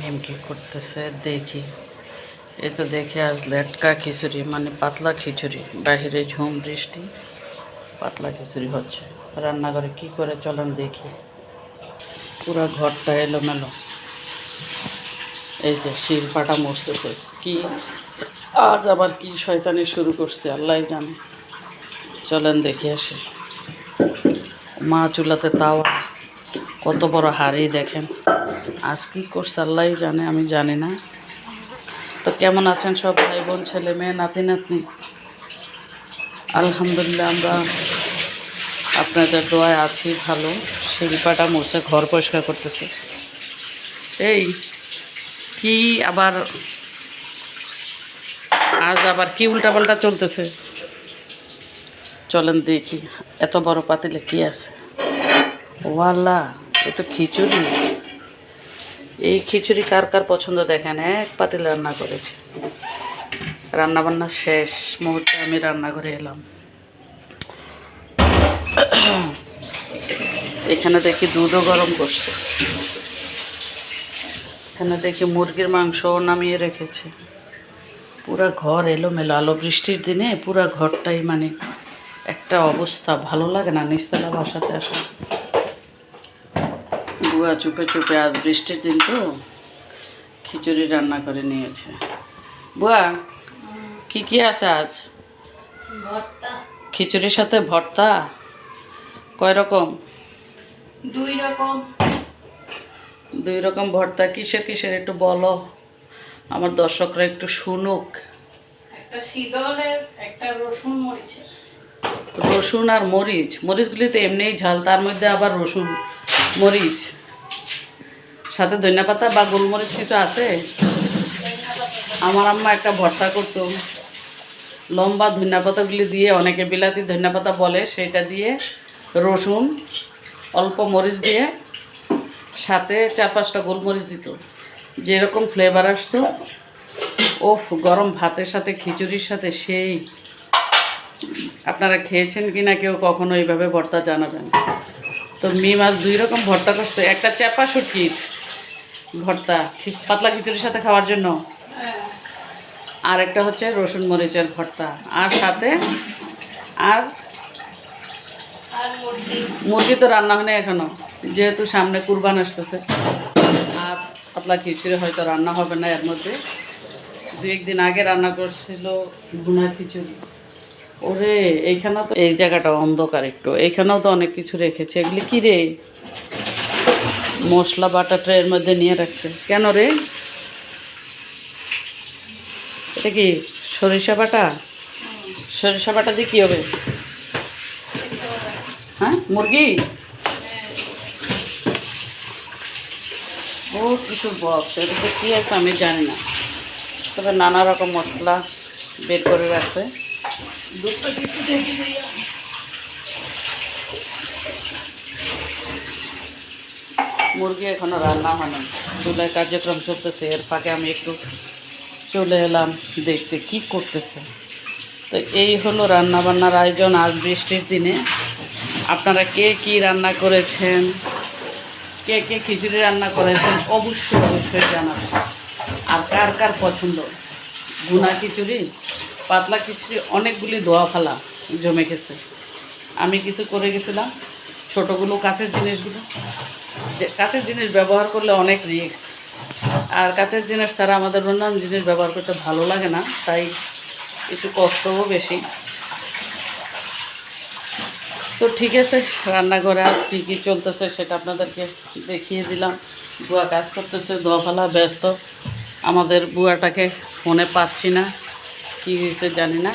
নিমকি করতেছে? দেখি। এ তো দেখে আজ লেটকা খিচুড়ি মানে পাতলা খিচুড়ি। বাহিরে ঝুম বৃষ্টি, পাতলা খিচুড়ি হচ্ছে। রান্নাঘরে কি করে চলেন দেখি। পুরো ঘরটা এলোমেলো। এই যে শিল পাটা মসতেছে কি? আজ আবার কি শয়তানি শুরু করছে আল্লাহ জানে। চলেন দেখে আসি। মা চুলাতে তাওয়া। কত বড় হাড়ি দেখেন। আজ কি করছে আল্লাহ জানে, আমি জানি না। তো কেমন আছেন সব ভাই বোন ছেলে মেয়ে, নাতি, নাতনি? আলহামদুলিল্লাহ, আমরা আপনাদের দোয়ায় আছি, ভালো। শিল্পাটা মুছে ঘর পরিষ্কার করতেছে। এই, কি আবার, আজ আবার কি উল্টাপাল্টা চলতেছে? চলেন দেখি, এত বড় পাতিলে কি আছে? ওয়াল্লা, এ তো খিচুড়ি। এই খিচুড়ি কার কার পছন্দ দেখেন? এক পাতিলে রান্না করেছি। রান্না বান্না শেষ মুহূর্তে আমি রান্নাঘরে এলাম। এখানে দেখি দুধও গরম করছে। এখানে দেখি মুরগির মাংস নামিয়ে রেখেছে। পুরা ঘর এলোমেলো, আলো বৃষ্টির দিনে পুরা ঘরটাই মানে একটা অবস্থা, ভালো লাগে না নিস্তলা বাসাতে আসা বুয়া চুপে চুপে আজ বৃষ্টির দিন তো খিচুড়ি রান্না করে নিয়েছে। বুয়া কি কি আছে আজ? খিচুড়ির সাথে ভর্তা? কয় রকম? দুই রকম। দুই রকম ভর্তা কিসের কিসের একটু বলো? আমার দর্শকরা একটু শুনুক। একটা শীতলের একটা রসুন মরিচের। রসুন আর মরিচ মরিচগুলি তো এমনিই ঝাল তার মধ্যে আবার রসুন মরিচ। সাথে ধনিয়া পাতা বা গোলমরিচ কিছু আছে? আমার আম্মা একটা ভর্তা করতো। লম্বা ধনিয়া পাতাগুলি দিয়ে অনেকে বিলাতি ধনিয়া পাতা বলে, সেটা দিয়ে রসুন, অল্প মরিচ দিয়ে সাথে চার পাঁচটা গোলমরিচ দিত। যেরকম ফ্লেভার আসতো, ওফ, গরম ভাতের সাথে, খিচুড়ির সাথে, সেই। আপনারা খেয়েছেন কি না কেউ কখনো এইভাবে ভর্তা জানাবেন? তো মি মাছ দুই রকম ভর্তা করছে। একটা চাপা শুটকির ভর্তা পাতলা খিচুড়ির সাথে খাওয়ার জন্য। আর একটা হচ্ছে রসুন মরিচের ভর্তা, আর সাথে আর মুরগি তো রান্না হয় না এখনও, যেহেতু সামনে কুরবান আসতেছে। আর পাতলা খিচুড়ি হয়তো রান্না হবে না এর মধ্যে। দু একদিন আগে রান্না করছিল ভুনা খিচুড়ি। ওরে, এইখানেও তো এই জায়গাটা অন্ধকার একটু, এইখানেও তো অনেক কিছু রেখেছে। এগুলি কি রে? মশলা বাটা ট্রের মধ্যে নিয়ে রাখছে। কেন রে? এটা কি সরিষা বাটা? সরিষা বাটা দিয়ে কী হবে? হ্যাঁ মুরগি? ও কিছু বক্স এটাতে কী আছে আমি জানি না। তবে নানা রকম মশলা বের করে রাখছে। কিছু দেখি দিই। মুরগি এখনও রান্না হয় না চুলায় কার্যক্রম চলতেছে, এর ফাঁকে আমি একটু চলে এলাম দেখতে, কি করতেছে। তো এই হলো রান্না বান্নার আয়োজন আজ বৃষ্টির দিনে। আপনারা কে কি রান্না করেছেন? কে কে খিচুড়ি রান্না করেছেন? অবশ্যই অবশ্যই জানাবেন। আর কার কার পছন্দ? গুনা খিচুড়ি, পাতলা খিচুড়ি, অনেকগুলি দোয়া ফালা জমে গেছে। আমি কিছু করে গেছিলাম, ছোটোগুলো কাঠের জিনিসগুলো। কাঠের জিনিস ব্যবহার করলে অনেক রিস্ক আর কাঠের জিনিস ছাড়া আমাদের অন্যান্য জিনিস ব্যবহার করতে ভালো লাগে না, তাই একটু কষ্টও বেশি। তো ঠিক আছে, রান্নাঘরে আজ কী কী চলতেছে সেটা আপনাদেরকে দেখিয়ে দিলাম। বুয়া কাজ করতেছে, দোয়াফালা, ব্যস্ত। আমাদের বুয়াটাকে ফোনে পাচ্ছি না, কী হয়েছে জানি না।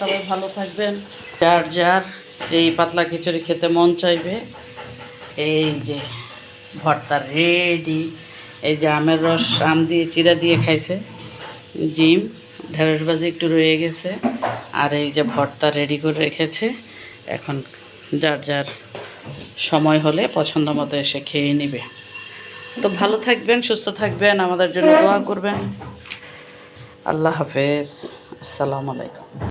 সবাই ভালো থাকবেন। যার যার এই পাতলা খিচুড়ি খেতে মন চাইবে এই যে ভর্তা রেডি এই যে আমের রস, আম দিয়ে চিরা দিয়ে খাইছে জিম ঢেঁড়স ভাজি একটু রয়ে গেছে, আর এই যে ভর্তা রেডি করে রেখেছে, এখন যার যার সময় হলে পছন্দ মতো এসে খেয়ে নেবে। তো ভালো থাকবেন, সুস্থ থাকবেন, আমাদের জন্য দোয়া করবেন। আল্লাহ হাফেজ, আসসালামু আলাইকুম।